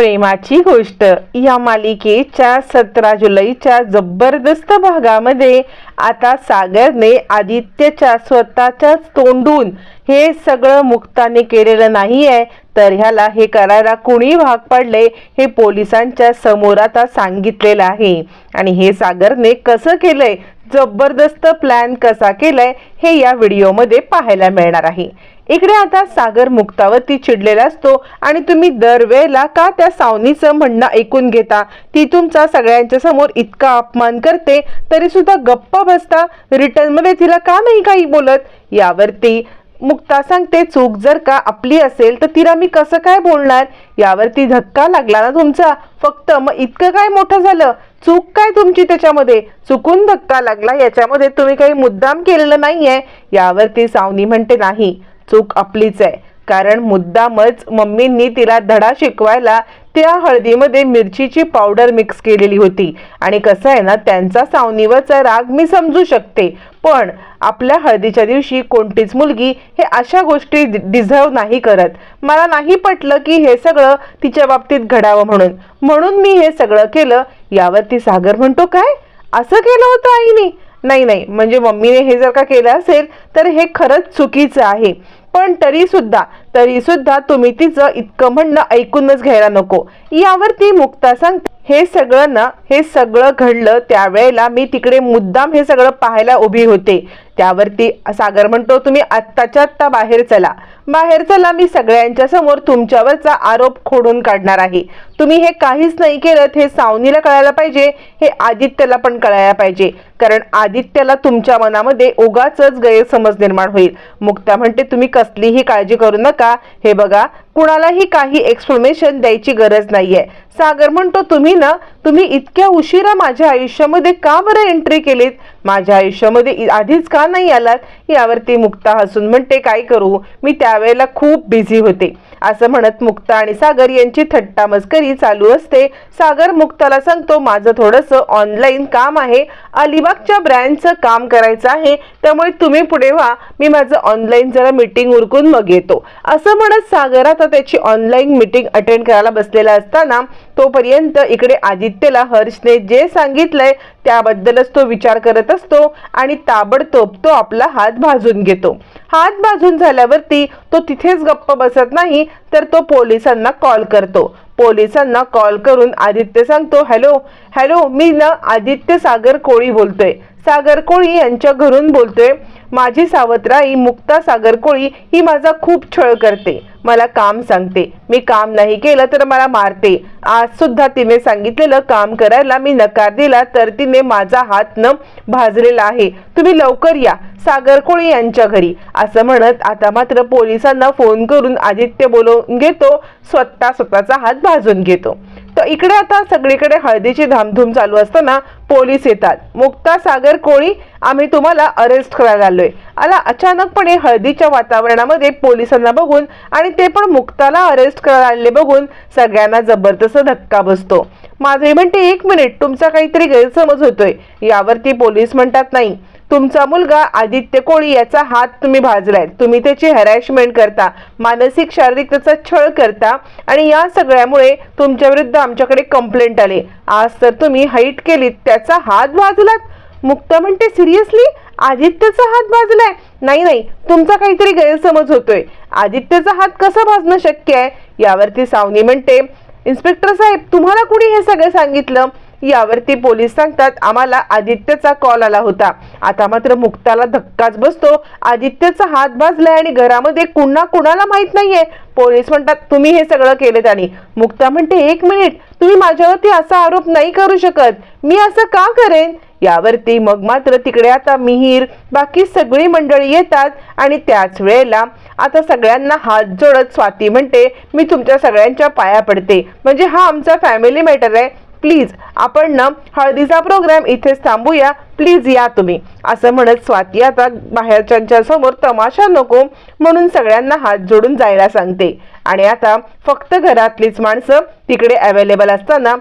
प्रेमाची गोष्ट. या मालिकेच्या सतरा जुलैच्या जबरदस्त भागामध्ये आता सागरने आदित्यच्या स्वतःच्याच तोंडून हे सगळं मुक्ताने केलेलं नाही आहे तर ह्याला हे करायला कुणी भाग पडले हे पोलिसांच्या समोर आता सांगितलेलं आहे. आणि हे सागरने कसं केलंय? जबरदस्त प्लॅन कसा केलाय? हे या व्हिडिओमध्ये पाहायला मिळणार आहे. इकडे आता सागर मुक्तावरती चिडलेला असतो आणि तुम्ही दरवेळेला का त्या सावनीचं म्हणणं ऐकून घेता? ती तुमचा सगळ्यांच्या समोर इतका अपमान करते तरी सुद्धा गप्प बसता रिटर्नमध्ये तिला का नाही काही बोलत? यावरती मुक्ता सांगते चूक जर का आपली असेल तर तिला मी कसं काय बोलणार? यावरती धक्का लागला ना तुमचा? फक्त मग इतकं काय मोठं झालं? चूक काय तुमची त्याच्यामध्ये? चुकून धक्का लागला याच्यामध्ये तुम्ही काही मुद्दाम केलेलं नाहीये? यावरती सावनी म्हणते नाही चूक आपलीच आहे. कारण मुद्दामच मम्मींनी तिला धडा शिकवायला त्या हळदीमध्ये मिरचीची पावडर मिक्स केलेली होती. आणि कसं आहे ना त्यांचा सावनीवरचा राग मी समजू शकते. पण आपल्या हळदीच्या दिवशी कोणतीच मुलगी हे अशा गोष्टी डिझर्व नाही करत. मला नाही पटलं की हे सगळं तिच्या बाबतीत घडावं म्हणून. म्हणून मी हे सगळं केलं. यावरती सागर म्हणतो काय? असं केलं होतं आईने? नाही नाही. म्हणजे मम्मीने हे जर का केलं असेल तर हे खरंच चुकीचं आहे. पण तरी सुद्धा तरी सुद्धा तुम्ही तिचं इतकं म्हणणं ऐकूनच घ्यायला नको. यावरती मुक्ता सांगते हे सगळं ना हे सगळं घडलं त्यावेळेला मी तिकडे मुद्दाम हे सगळं पाहायला उभी होते. त्यावरती सागर म्हणतो तुम्ही आत्ताच्या आत्ता बाहेर चला. बाहेर चला मी सगळ्यांच्या समोर तुमच्यावरचा आरोप खोडून काढणार आहे. तुम्ही हे काहीच नाही केलं हे सावनीला कळायला पाहिजे हे आदित्यला पण कळायला पाहिजे. कारण आदित्यला तुमच्या मनामध्ये उगाच गैरसमज निर्माण होईल. मुक्ता म्हणते तुम्ही कसलीही काळजी करू नका. का? हे बघा. कुणालाही काही एक्सप्लेनेशन द्यायची गरज नाहीये. सागर म्हणतो तुम्ही ना तुम्ही इतक्या उशिरा माझ्या आयुष्यामध्ये का बरं एंट्री केलीत? माझ्या आयुष्यामध्ये आधीच का नाही आलात? यावरती मुक्ता हसून म्हणते काय करू? मी त्यावेळेला खूप बिझी होते. असं म्हणत मुक्ता आणि सागर यांची थट्टा मस्करी चालू असते. सागर मुक्ताला सांगतो माझं थोडंसं ऑनलाईन काम आहे. अलिबागच्या ब्रँडचं काम करायचं आहे. त्यामुळे तुम्ही पुढे व्हा. मी माझं ऑनलाईन जरा मीटिंग उरकून मग येतो. असं म्हणत सागर आता त्याची ऑनलाईन मीटिंग अटेंड करायला बसलेला असताना तोपर्यंत इकडे आदित्यला हर्षने जे सांगितलंय त्याबद्दलच तो विचार करत असतो आणि ताबडतोब तो आपला हात भाजून घेतो. हात भाजून झाल्यावरती तो तिथेच गप्प बसत नाही तर तो पोलिसांना कॉल करतो. पोलिसांना कॉल करून आदित्य सांगतो हॅलो हॅलो मी ना आदित्य सागर कोळी बोलतोय. सागर कोळी यांच्या घरून बोलतोय. माझी सावत्राई मुक्ता सागर कोळी ही माझा खूप छळ करते. मला काम सांगते. मी काम नाही केलं तर मला मारते. आज सुद्धा तिने सांगितलेलं काम करायला मी नकार दिला तर तिने माझा हात न भाजलेला आहे. तुम्ही लवकर या सागर कोळी यांच्या घरी. असं म्हणत आता मात्र पोलिसांना फोन करून आदित्य बोलवून घेतो स्वतः स्वतःचा हात भाजून घेतो. तर इकडे आता सगळीकडे हळदीची धामधूम चालू असताना पोलीस येतात. मुक्ता सागर कोळी आम्ही तुम्हाला अरेस्ट करायला आलोय. आला अचानकपणे हळदीच्या वातावरणामध्ये पोलिसांना बघून आणि ते पण मुक्ताला अरेस्ट करायला आलेले बघून सगळ्यांना जबरदस्त धक्का बसतो. माझे म्हणते एक मिनिट तुमचा काहीतरी गैरसमज होतोय. यावरती पोलीस म्हणतात नाही. तुमचा मुलगा आदित्य कोळी याचा हात तुम्ही भाजलाय. तुम्ही त्याची हॅरॅशमेंट करता मानसिक शारीरिक त्याचा छळ करता आणि या सगळ्यामुळे तुमच्या विरुद्ध आमच्याकडे कंप्लेंट आली. आज तर तुम्ही हाईट केलीत त्याचा हात भाजलात. मुक्ता म्हणते सिरियसली आदित्यचा हात भाजलाय? नाही नाही तुमचा काहीतरी गैरसमज होतोय. आदित्यचा हात कसा भाजणं शक्य आहे? यावरती सावनी म्हणते इन्स्पेक्टर साहेब तुम्हाला कुणी हे सगळं सांगितलं? यावरती पोलीस सांगतात आम्हाला आदित्यचा कॉल आला होता. आता मात्र मुक्ताला धक्काच बसतो. आदित्यचा हात भाजलाय आणि घरामध्ये कुणा कुणाला माहीत नाहीये. पोलीस म्हणतात तुम्ही हे सगळं केलं आणि मुक्ता म्हणते एक मिनिट तुम्ही माझ्यावरती असा आरोप नाही करू शकत. मी असं का करेन यावरती मग मात्र तिकडे आता मिहीर बाकी सगळी मंडळी येतात आणि त्याच वेळेला आता सगळ्यांना हात जोडत स्वाती म्हणते मी तुमच्या सगळ्यांच्या पाया पडते. म्हणजे हा आमचा फॅमिली मॅटर आहे. प्लीज आपण ना हळदीचा प्रोग्राम इथेच थांबूया. प्लीज या तुम्ही. असं म्हणत स्वाती आता बाहेरच्यांच्या समोर तमाशा नको म्हणून सगळ्यांना हात जोडून जायला सांगते. आणि आता फक्त घरातलीच माणसं तिकडे अवेलेबल असताना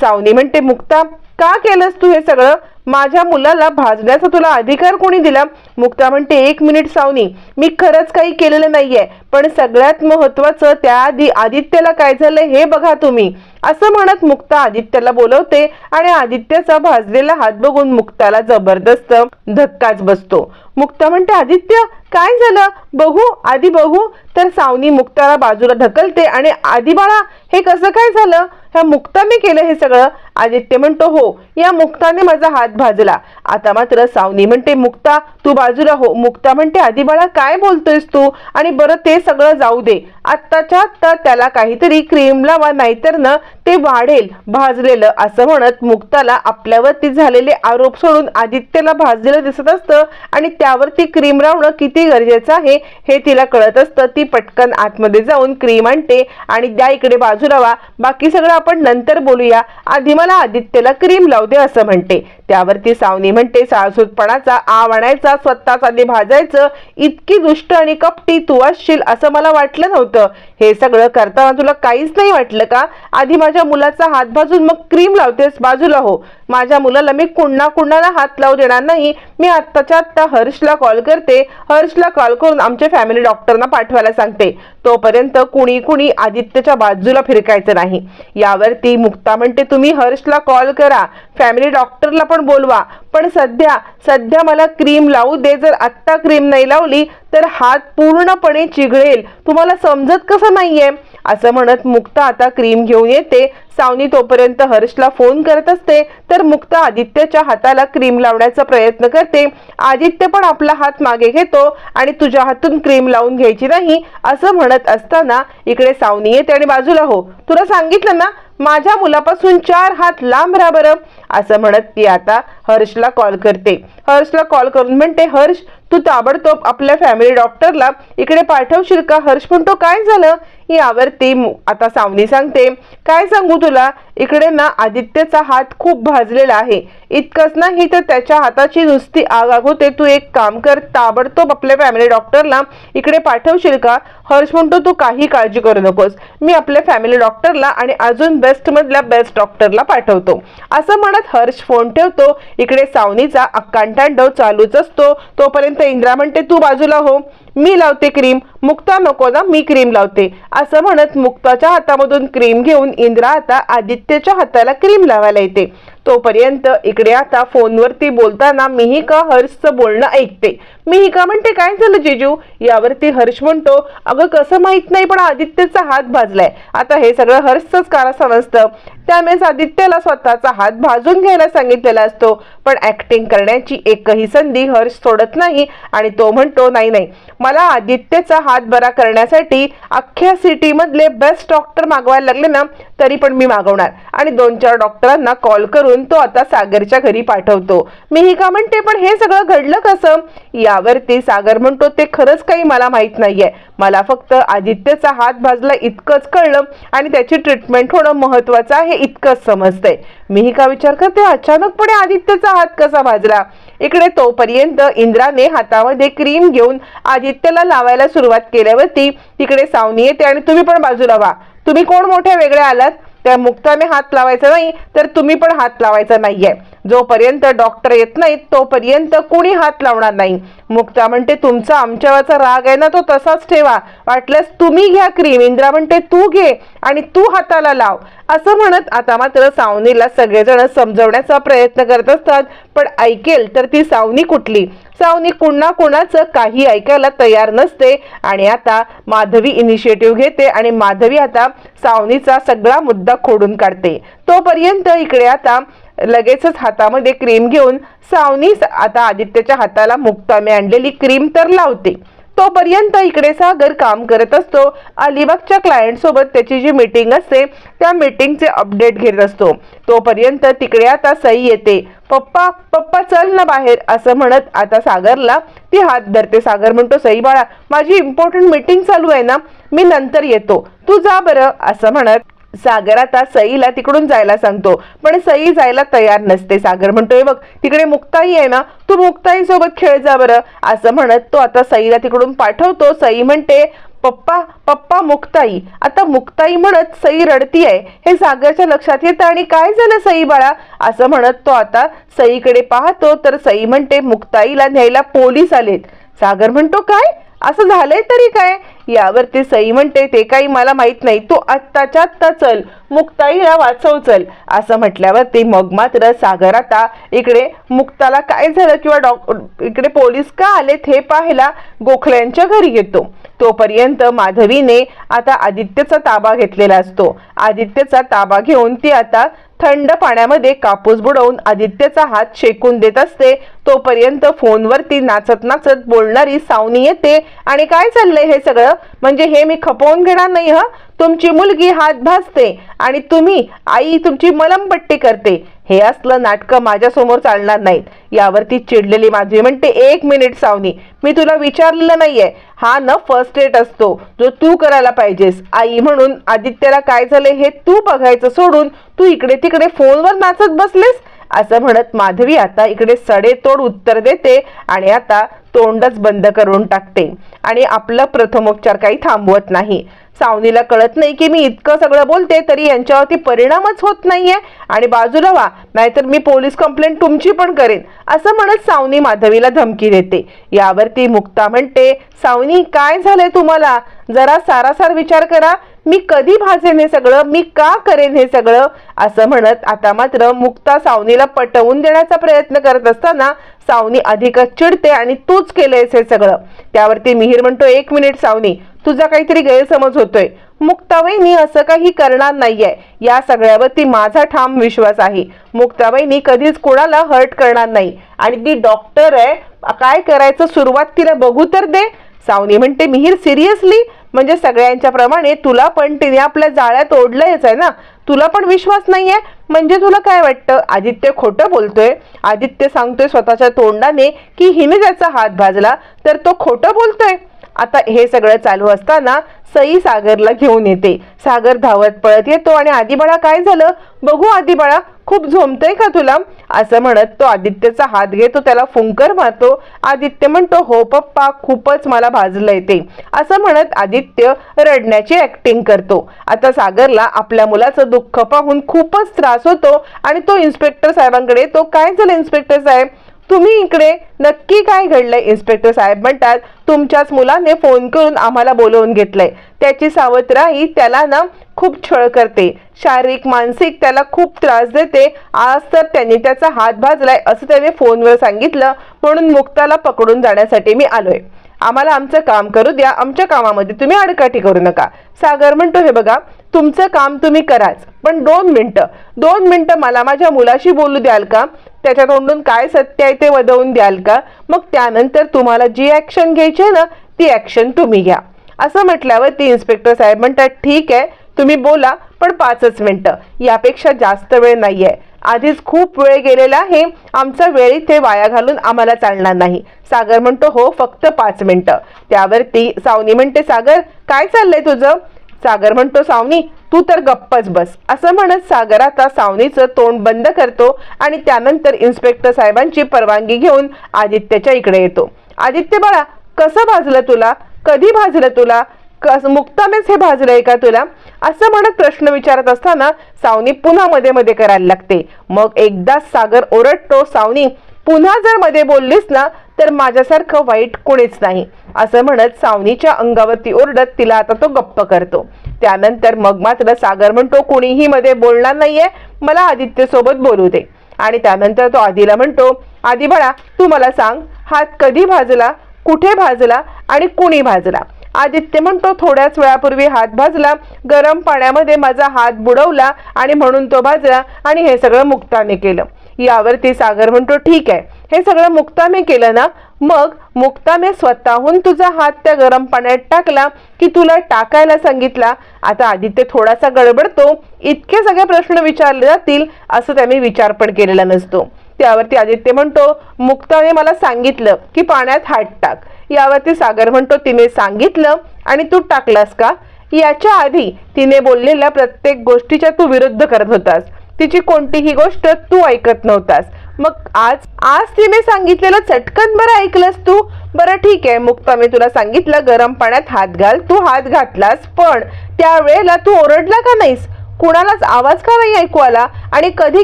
सावनी म्हणते मुक्ता का केलंस तू हे सगळं? माझ्या मुलाला भाजण्याचा तुला अधिकार कोणी दिला? मुक्ता म्हणते एक मिनिट सावनी मी खरंच काही केलेलं नाहीये पण सगळ्यात महत्वाचं त्याआधी आदित्यला काय झालं हे बघा तुम्ही. असं म्हणत मुक्ता आदित्यला बोलवते आणि आदित्यचा भाजलेला हात बघून मुक्ताला जबरदस्त धक्काच बसतो. मुक्ता म्हणते आदित्य काय झालं? बघू आधी बघू. तर सावनी मुक्ताला बाजूला ढकलते आणि आधी बाळा हे कसं काय झालं? ह्या मुक्ताने केलं हे सगळं. आदित्य म्हणतो हो या मुक्ताने माझा हात भाजला. आता मात्र सावनी म्हणते मुक्ता तू बाजूला हो. मुक्ता म्हणते आधी बाळा काय बोलतोयस तू? आणि बरं ते सगळं जाऊ दे. आत्ताच्या आत्ता त्याला काहीतरी क्रीम लावा नाहीतर ना ते वाढेल भाजलेलं. असं म्हणत मुक्ताला आपल्यावरती झालेले आरोप सोडून आदित्यला भाजलेलं दिसत असतं. आणि त्यावरती क्रीम लावणं किती गरजेचं आहे हे तिला कळत असतं. ती पटकन आतमध्ये जाऊन क्रीम आणते आणि द्या इकडे बाजूला वा. बाकी सगळं आपण नंतर बोलूया. आधी मला आदित्यला क्रीम लावू दे असं म्हणते. त्यावरती सावनी म्हणते साळसूतपणाचा आव आणायचा स्वतःच आधी भाजायचं इतकी दुष्ट आणि कपटी तू असशील असं मला वाटलं नव्हतं. हे सगळं करताना तुला काहीच नाही वाटलं का? आधी माझ्या मुलाचा हात भाजून मग क्रीम लावतेस बाजूला हो. माझ्या मुलाला मी कुणा कुणाला हात लावू देणार नाही. मी आत्ताच्या आत्ता हर्षला कॉल करते. हर्षला कॉल करून आमच्या फॅमिली डॉक्टरना पाठवायला सांगते. तोपर्यंत कुणी कुणी आदित्यच्या बाजूला फिरकायचं नाही. यावरती मुक्ता म्हणते तुम्ही हर्षला कॉल करा. फॅमिली डॉक्टरला आपण बोलवा. पण सध्या सध्या मला क्रीम लावू दे. जर आत्ता क्रीम नाही लावली तर हात पूर्णपणे चिघळेल. तुम्हाला समजत कसं नाहीये? असं म्हणत मुक्ता आता क्रीम घेऊन येते. सावनी तोपर्यंत हर्षला फोन करत असते. तर मुक्ता आदित्यच्या हाताला क्रीम लावण्याचा प्रयत्न करते. आदित्य पण आपला हात मागे घेतो आणि तुझ्या हातून क्रीम लावून घ्यायची नाही असं म्हणत असताना इकडे सावनी येते आणि बाजूला हो. तुला सांगितलं ना माझ्या मुलापासून चार हात लांब राहा बरं असं म्हणत ती आता हर्षला कॉल करते. हर्षला कॉल करून म्हणते हर्ष तू ताबडतोब आपल्या फॅमिली डॉक्टरला इकडे पाठवशील का? हर्ष म्हणतो काय झालं? यावरती ती आता सावनी सांगते काय सांगू तुला? इकडे ना आदित्यचा हात खूप भाजलेला आहे. इतकंच नाही तर त्याच्या हाताची नुसती आग आग होते. तू एक काम कर ताबडतोब आपल्या फॅमिली डॉक्टरला इकडे पाठवशील का? हर्ष म्हणतो तू काही काळजी करू नकोस. मी आपल्या फॅमिली डॉक्टरला आणि अजून बेस्टमधल्या बेस्ट डॉक्टरला पाठवतो. असं म्हणत हर्ष फोन ठेवतो. इकडे सावनीचा अक्कांटांडव चालूच असतो. तोपर्यंत इंद्रा म्हणते तू बाजूला हो. मी लावते क्रीम मुक्ता नको ना मी क्रीम लावते. असं म्हणत मुक्ताच्या हातामधून क्रीम घेऊन इंद्रा आता आदित्यच्या हाताला क्रीम लावायला येते. तोपर्यंत इकडे आता फोनवरती बोलताना मिहिका हर्षचं बोलणं ऐकते. मिहिका म्हणते काय झालं जिजू? यावरती हर्ष म्हणतो अगं कसं माहीत नाही पण आदित्यचा हात भाजलाय. आता हे सगळं हर्षच कारण समजतं. त्यामुळेच आदित्यला स्वतःचा हात भाजून घ्यायला सांगितलेला असतो पण ऍक्टिंग करण्याची एकही संधी हर्ष सोडत नाही आणि तो म्हणतो नाही नाही मला आदित्यचा हात बरा करण्यासाठी अख्ख्या सिटीमधले बेस्ट डॉक्टर मागवायला लागले ना तरी पण मी मागवणार. आणि दोन चार डॉक्टरांना कॉल करून तो आता सागरच्या घरी पाठवतो. मिहिका म्हणते पण हे सगळं घडलं कसं? यावरती सागर म्हणतो ते खरंच काही मला माहीत नाहीये. मला फक्त आदित्यचा हात भाजला इतकंच कळलं आणि त्याची ट्रीटमेंट होणं महत्वाचं आहे इतकंच समजतंय. मिहिका विचार करते अचानकपणे आदित्यचा हात कसा भाजला? इकडे तोपर्यंत इंद्राने हातामध्ये क्रीम घेऊन आदित्यला लावायला सुरुवात केल्यावरती तिकडे सावनी येते आणि तुम्ही पण बाजूला व्हा. तुम्ही कोण मोठ्या वेगळ्या आलात? त्या मुक्ताने हात लावायचा नाही तर तुम्ही पण हात लावायचा नाहीये. जोपर्यंत डॉक्टर येत नाहीत तोपर्यंत कुणी हात लावणार नाही. मुक्ता म्हणते तुमचा आमच्यावरचा राग आहे ना तो तसाच ठेवा. वाटल्यास तुम्ही घ्या क्रीम. इंद्रा म्हणते तू घे आणि तू हाताला लाव. असं म्हणत आता मात्र सावनीला सगळेजण समजवण्याचा प्रयत्न करत असतात पण ऐकेल तर ती सावनी कुठली? सावनी कुणा कुणाचं काही ऐकायला तयार नसते आणि आता माधवी इनिशिएटिव्ह घेते आणि माधवी आता सावनीचा सगळा मुद्दा खोडून काढते. तोपर्यंत इकडे आता लगेचच हातामध्ये क्रीम घेऊन सावनी आता आदित्यच्या हाताला मुक्तामे आणलेली क्रीम तर लावते. तोपर्यंत इकडे सागर काम करत असतो. अलिबागच्या क्लायंट सोबत त्याची जी मीटिंग असते त्या मीटिंगचे अपडेट घेत असतो. तोपर्यंत तिकडे आता सई येते. पप्पा पप्पा चल ना बाहेर असं म्हणत आता सागरला ती हात धरते. सागर म्हणतो सई बाळा माझी इम्पॉर्टंट मीटिंग चालू आहे ना मी नंतर येतो. तू जा बरं असं म्हणत सागर आता सईला तिकडून जायला सांगतो. पण सई जायला तयार नसते सागर म्हणतोय बघ तिकडे मुक्ताई आहे ना तू मुक्ताई सोबत खेळ जा बरं. असं म्हणत तो आता सईला तिकडून पाठवतो. सई म्हणते पप्पा पप्पा मुक्ताई. आता मुक्ताई म्हणत सई रडती आहे. हे सागरच्या लक्षात येतं आणि काय झालं सई बाळा? असं म्हणत तो आता सईकडे पाहतो. तर सई म्हणते मुक्ताईला न्यायला पोलीस आलेत. सागर म्हणतो काय? असं झालंय तरी काय? यावरती सई म्हणते ते काही मला माहीत नाही. तू आत्ताच्या आत्ता चल. मुक्ताईला वाचव चल. असं म्हटल्यावरती मग मात्र सागर आता इकडे मुक्ताला काय झालं किंवा डॉक इकडे पोलीस का आलेत हे पाहायला गोखल्यांच्या घरी येतो. तोपर्यंत माधवीने आता आदित्यचा ताबा घेतलेला असतो. आदित्यचा ताबा घेऊन ती आता थंड पाण्यामध्ये कापूस बुडवून आदित्यचा हात शेकून देत असते. तोपर्यंत फोनवरती नाचत नाचत बोलणारी सावनी येते. आणि काय चाललंय हे सगळं? म्हणजे हे मी खपवून घेणार नाही ह? तुमची मुलगी हात भासते आणि तुम्ही आई तुमची मलमपट्टी करते. हे असलं नाटकं माझ्यासमोर चालणार नाहीत. यावरती चिडलेली माझी म्हणते एक मिनिट सावनी मी तुला विचारलेलं नाहीये. हा न फर्स्ट एड असतो. जो तू करायला पाहिजेस. आई म्हणून आदित्यला काय झाले हे तू बघायचं सोडून तू इकडे तिकडे फोनवर नाचत बसलेस? असं म्हणत माधवी आता इकडे सडेतोड उत्तर देते आणि आता तोंडच बंद करून टाकते. आणि आपलं प्रथमोपचार काही थांबवत नाही. सावनीला कळत नाही की मी इतकं सगळं बोलते तरी यांच्यावरती परिणामच होत नाहीये. आणि बाजूला वा नाहीतर मी पोलीस कंप्लेंट तुमची पण करेन असं म्हणत सावनी माधवीला धमकी देते. यावरती मुक्ता म्हणते सावनी काय झालंय तुम्हाला? जरा सारासार विचार करा. मी कधी भाजेन हे सगळं? मी का करेन हे सगळं? असं म्हणत आता मात्र मुक्ता सावनीला पटवून देण्याचा प्रयत्न करत असताना सावनी अधिकच चिडते आणि तूच केलंयस हे सगळं. त्यावरती मिहीर म्हणतो एक मिनिट सावनी तुझा काहीतरी गैरसमज होतोय. मुक्ताबाईनी असं काही करणार नाहीये. या सगळ्यावरती माझा ठाम विश्वास आहे. मुक्ताबाईनी कधीच कोणाला हर्ट करणार नाही. आणि ती डॉक्टर आहे काय करायचं सुरुवात तिला बघू तर दे. सावनी म्हणते मिहीर सिरियसली म्हणजे सगळ्यांच्या प्रमाणे तुला पण तिने आपल्या जाळ्यात ओढलंयच आहे ना. तुला पण विश्वास नाहीये? म्हणजे तुला काय वाटतं? आदित्य खोटं बोलतोय. आदित्य सांगतोय स्वतःच्या तोंडाने की हिने त्याचा हात भाजला तर तो खोटं बोलतोय. आता हे सगळं चालू असताना सई सागरला घेऊन येते. सागर धावत पळत येतो आणि आदिबाळा काय झालं? बघू आदिबाळा खूप झोमतंय का तुला? असं म्हणत तो आदित्यचा हात घेतो त्याला फुंकर मारतो. आदित्य म्हणतो हो पप्पा खूपच मला भाजलंय ते. असं म्हणत आदित्य रडण्याची ऍक्टिंग करतो. आता सागरला आपल्या मुलाचं दुःख पाहून खूपच त्रास होतो आणि तो इन्स्पेक्टर साहेबांकडे तो काय झालं इन्स्पेक्टर साहेब? तुम्ही इकडे? नक्की काय घडलंय? इन्स्पेक्टर साहेब म्हणतात तुमच्याच मुलाने फोन करून आम्हाला बोलवून घेतलंय. त्याची सावत्राई त्याला ना खूप छळ करते. शारीरिक मानसिक त्याला खूप त्रास देते. आज तर त्यांनी त्याचा हात भाजलाय असं त्याने फोनवर सांगितलं. म्हणून मुक्ताला पकडून जाण्यासाठी मी आलोय. आम्हाला आमचं काम करू द्या. आमच्या कामामध्ये तुम्ही अडकाठी करू नका. सागर म्हणतो हे बघा तुमचं काम तुम्ही कराच. पण दोन मिनटं. दोन मिनटं मला माझ्या मुलाशी बोलू द्याल का? त्याच्या तोंडून काय सत्य आहे ते वदवून द्याल का? मग त्यानंतर तुम्हाला जी ॲक्शन घ्यायची आहे ना ती ॲक्शन तुम्ही घ्या. असं म्हटल्यावर ती इन्स्पेक्टर साहेब म्हणतात ठीक आहे. तुम्ही बोला पण पाचच मिनटं. यापेक्षा जास्त वेळ नाही आहे आधीच खूप वेळ गेलेला आहे. आमचा वेळ इथे वाया घालून आम्हाला चालणार नाही. सागर म्हणतो हो फक्त पाच मिनटं. त्यावरती सावनी म्हणते सागर काय चाललंय तुझं? सागर म्हणतो सावनी तू तर गप्पच बस. असं म्हणत सागर आता सावनीचं तोंड बंद करतो आणि त्यानंतर इन्स्पेक्टर साहेबांची परवानगी घेऊन आदित्यच्या इकडे येतो. आदित्य बाळा कसं भाजलं तुला? कधी भाजलं तुला? कस मुक्तानेच हे भाजलंय का तुला? असं म्हणत प्रश्न विचारत असताना सावनी पुन्हा मध्ये मध्ये करायला लागते. मग एकदा सागर ओरडतो सावनी पुन्हा जर मध्ये बोललीस ना तर माझ्यासारखं वाईट कोणीच नाही. असं म्हणत सावनीच्या अंगावरती ओरडत तिला आता तो गप्प करतो. त्यानंतर मग मात्र सागर म्हणतो कुणीही मध्ये बोलणार नाहीये मला आदित्य सोबत बोलू दे. आणि त्यानंतर तो आधीला म्हणतो आधी बाळा तू मला सांग हात कधी भाजला कुठे भाजला आणि कुणी भाजला? आदित्य म्हणतो थोड्याच वेळापूर्वी हात भाजला गरम पाण्यामध्ये माझा हात बुडवला आणि म्हणून तो भाजला आणि हे सगळं मुक्ताने केलं. यावरती सागर म्हणतो ठीक आहे हे सगळं मुक्ताने केलं ना? मग मुक्ताने स्वतःहून तुझा हात त्या गरम पाण्यात टाकला की तुला टाकायला सांगितला? आता आदित्य थोडासा गडबडतो इतके सगळे प्रश्न विचारले जातील असं त्याने विचार पण केलेला नसतो. त्यावरती आदित्य म्हणतो मुक्ताने मला सांगितलं की पाण्यात हात टाक. यावरती सागर म्हणतो तिने सांगितलं आणि तू टाकलास का? याच्या आधी तिने बोललेल्या प्रत्येक गोष्टीच्या तू विरुद्ध करत होतास. तिची कोणतीही गोष्ट तू ऐकत नव्हतास. मग आज आज तिने सांगितलेलं चटकन बरं ऐकलंस तू? बरं ठीक आहे मुक्ता मी तुला सांगितलं गरम पाण्यात हात घाल तू हात घातलास पण त्यावेळेला तू ओरडला का नाहीस? कुणालाच आवाज का नाही ऐकू आला? आणि कधी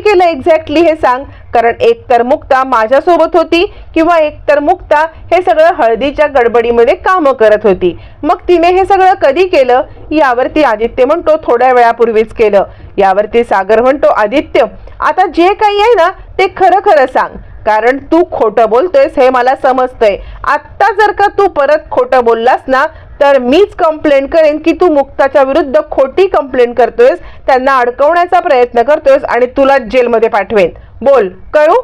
केलं एक्झॅक्टली हे सांग? कारण एक तर मुक्ता माझ्यासोबत होती किंवा एक तर मुक्ता हे सगळं हळदीच्या गडबडीमध्ये कामं करत होती. मग तिने हे सगळं कधी केलं? यावरती आदित्य म्हणतो थोड्या वेळापूर्वीच केलं. यावरती सागर म्हणतो आदित्य आता जे काही आहे ना ते खरं खरं सांग. कारण तू खोटं बोलतोयस हे मला समजतंय. आत्ता जर का तू परत खोटं बोललास ना तर मीच कंप्लेंट करेन की तू मुक्ताच्या विरुद्ध खोटी कंप्लेंट करतोयस त्यांना अडकवण्याचा प्रयत्न करतोयस आणि तुला जेलमध्ये पाठवेन. बोल करू?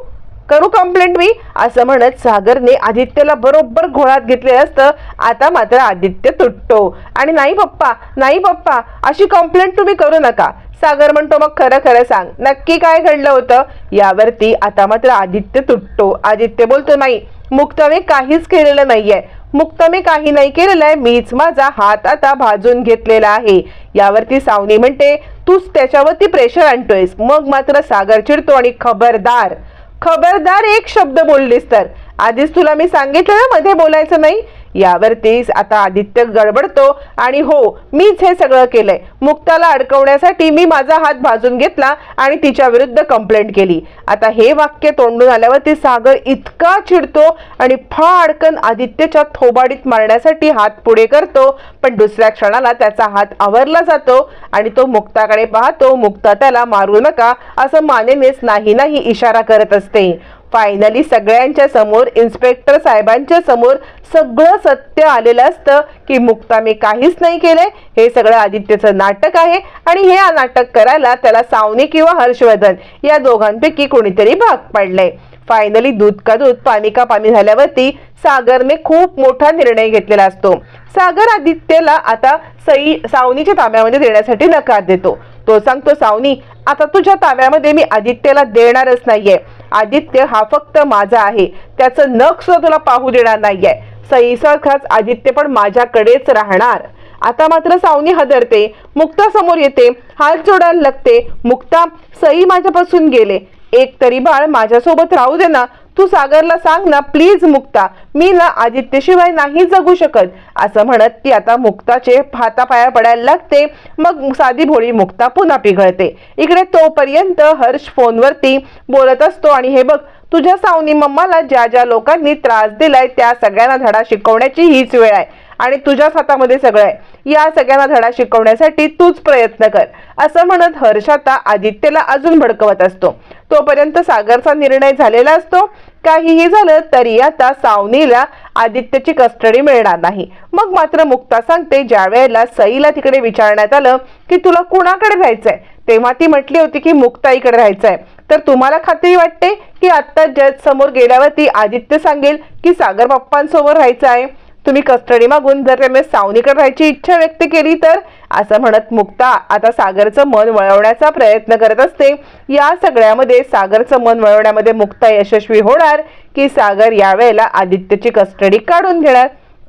करू कंप्लेंट मी? असं म्हणत सागरने आदित्यला बरोबर घोळात घेतले असतं. आता मात्र आदित्य तुटतो. आणि नाही पप्पा नाही पप्पा अशी कंप्लेंट तुम्ही करू नका. सागर म्हणतो मग खरं खरं सांग. नक्की काय घडलं होतं? यावरती आता मात्र आदित्य तुटतो. आदित्य बोलतो नाही मुक्ताने काहीच केलेलं नाहीये. मुक्ताने काही नाही केलेलं आहे. मीच माझा हात आता भाजून घेतलेला आहे. यावरती सावनी म्हणते तूच त्याच्यावरती प्रेशर आणतोयस. मग मात्र सागर चिडतो आणि खबरदार. खबरदार एक शब्द बोललीस तर. आधीच तुला मी सांगितलं ना मध्ये बोलायचं नाही? यावरतीच आता आदित्य गडबडतो आणि हो मीच हे सगळं केलंय. मुक्ताला अडकवण्यासाठी मी माझा हात भाजून घेतला आणि तिच्या विरुद्ध कंप्लेंट केली. आता हे वाक्य तोंडून आल्यावरती सागर इतका चिडतो आणि फाडकन आदित्यच्या थोबाडीत मारण्यासाठी हात पुढे करतो पण दुसऱ्या क्षणाला त्याचा हात आवरला जातो आणि तो मुक्ताकडे पाहतो मुक्ता त्याला मारू नका. असं मानेनेच नाही नाही इशारा करत असते. फायनली सगळ्यांच्या समोर इन्स्पेक्टर साहेबांच्या समोर सगळं सत्य आलेलं असतं की मुक्ता मी काहीच नाही केलंय. हे सगळं आदित्यचं नाटक आहे आणि हे नाटक करायला त्याला सावनी किंवा हर्षवर्धन या दोघांपैकी कोणीतरी भाग पडलंय. फायनली दूध का दूध पाणी का पाणी झाल्यावरती सागरने खूप मोठा निर्णय घेतलेला असतो. सागर आदित्यला आता सई सावनीच्या ताब्यामध्ये देण्यासाठी नकार देतो. तो सांगतो सावनी आता तुझ्या ताब्यामध्ये मी आदित्यला देणारच नाहीये. आदित्य हा फक्त माझा आहे. त्याचं नख सुद्धा तुला पाहू देणार नाहीये. सईसारखाच आदित्य पण माझ्याकडेच राहणार. आता मात्र सावनी हदरते मुक्ता समोर येते हात जोडायला लागते. मुक्ता सई माझ्यापासून गेले. एक तरी बाळ माझ्यासोबत राहू दे ना. तू सागरला सांग ना प्लीज मुक्ता. मी ना आदित्यशिवाय नाही जगू शकत. असं म्हणत ती आता मुक्ताचे हातापाया पडायला लागते. मग साधी भोळी मुक्ता पुन्हा पिघळते. इकडे तोपर्यंत हर्ष फोनवरती बोलत असतो आणि हे बघ तुझ्या सावनी मम्माला ज्या ज्या लोकांनी त्रास दिलाय त्या सगळ्यांना धडा शिकवण्याची हीच वेळ आहे. आणि तुझ्याच हातामध्ये सगळं आहे. या सगळ्यांना धडा शिकवण्यासाठी तूच प्रयत्न कर. असं म्हणत हर्ष आता आदित्यला अजून भडकवत असतो. तोपर्यंत सागरचा निर्णय झालेला असतो. काहीही झालं तरी आता सावनीला आदित्यची कस्टडी मिळणार नाही. मग मात्र मुक्ता सांगते ज्या वेळेला सईला तिकडे विचारण्यात आलं की तुला कुणाकडे राहायचंय? तेव्हा ती म्हटली होती की मुक्ताईकडे राहायचंय. तर तुम्हाला खात्री वाटते की आत्ता जज समोर गेल्यावरती आदित्य सांगेल की सागर बाप्पांसमोर राहायचं आहे तुम्ही कस्टडी मागून जर त्यांनी सावनीकडे राहायची इच्छा व्यक्त केली तर? असं म्हणत मुक्ता आता सागरचं मन वळवण्याचा प्रयत्न करत असते. या सगळ्यामध्ये सागरचं मन वळवण्यामध्ये मुक्ता यशस्वी होणार की सागर यावेळेला आदित्यची कस्टडी काढून घेणार?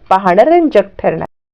पाहणं रंजक ठरणार.